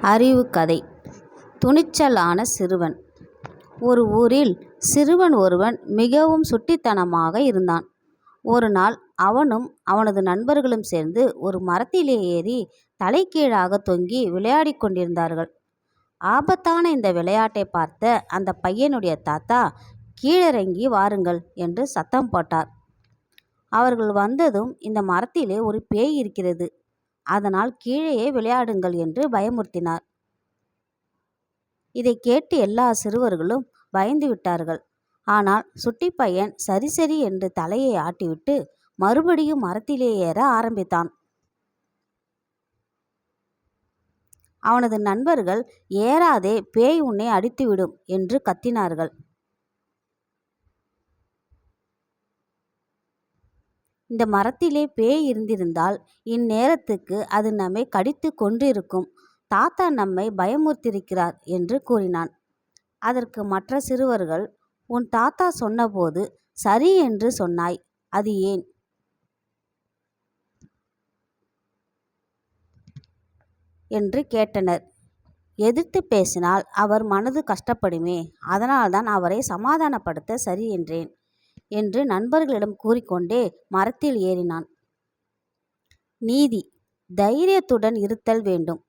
அறிவு கதை துணிச்சலான சிறுவன் ஒரு ஊரில் சிறுவன் ஒருவன் மிகவும் சுட்டித்தனமாக இருந்தான். ஒரு நாள் அவனும் அவனது நண்பர்களும் சேர்ந்து ஒரு மரத்திலே ஏறி தலைக்கீழாக தொங்கி விளையாடி கொண்டிருந்தார்கள். ஆபத்தான இந்த விளையாட்டை பார்த்த அந்த பையனுடைய தாத்தா கீழிறங்கி வாருங்கள் என்று சத்தம் போட்டார். அவர்கள் வந்ததும் இந்த மரத்திலே ஒரு பேய் இருக்கிறது. அதனால் கீழேயே விளையாடுங்கள் என்று பயமுறுத்தினார். இதை கேட்டு எல்லா சிறுவர்களும் பயந்து விட்டார்கள் ஆனால் சுட்டி பையன் சரி சரி என்று தலையை ஆட்டிவிட்டு மறுபடியும் மரத்திலே ஏற ஆரம்பித்தான். அவனது நண்பர்கள் ஏறாதே பேய் உன்னை அடித்துவிடும் என்று கத்தினார்கள். இந்த மரத்திலே பேய் இருந்திருந்தால் இந்நேரத்துக்கு அது நம்மை கடித்துக் கொன்றிருக்கும். தாத்தா நம்மை பயமுறுத்தியிருக்கிறார் என்று கூறினான். அதற்கு மற்ற சிறுவர்கள் உன் தாத்தா சொன்னபோது சரி என்று சொன்னாய் அது ஏன்? என்று கேட்டனர். எதிர்த்துப் பேசினால் அவர் மனது கஷ்டப்படுமே அதனால்தான் அவரை சமாதானப்படுத்த சரி என்றேன் என்று நண்பர்களிடம் கூறிக்கொண்டே மரத்தில் ஏறினான். நீதி தைரியத்துடன் இருத்தல் வேண்டும்.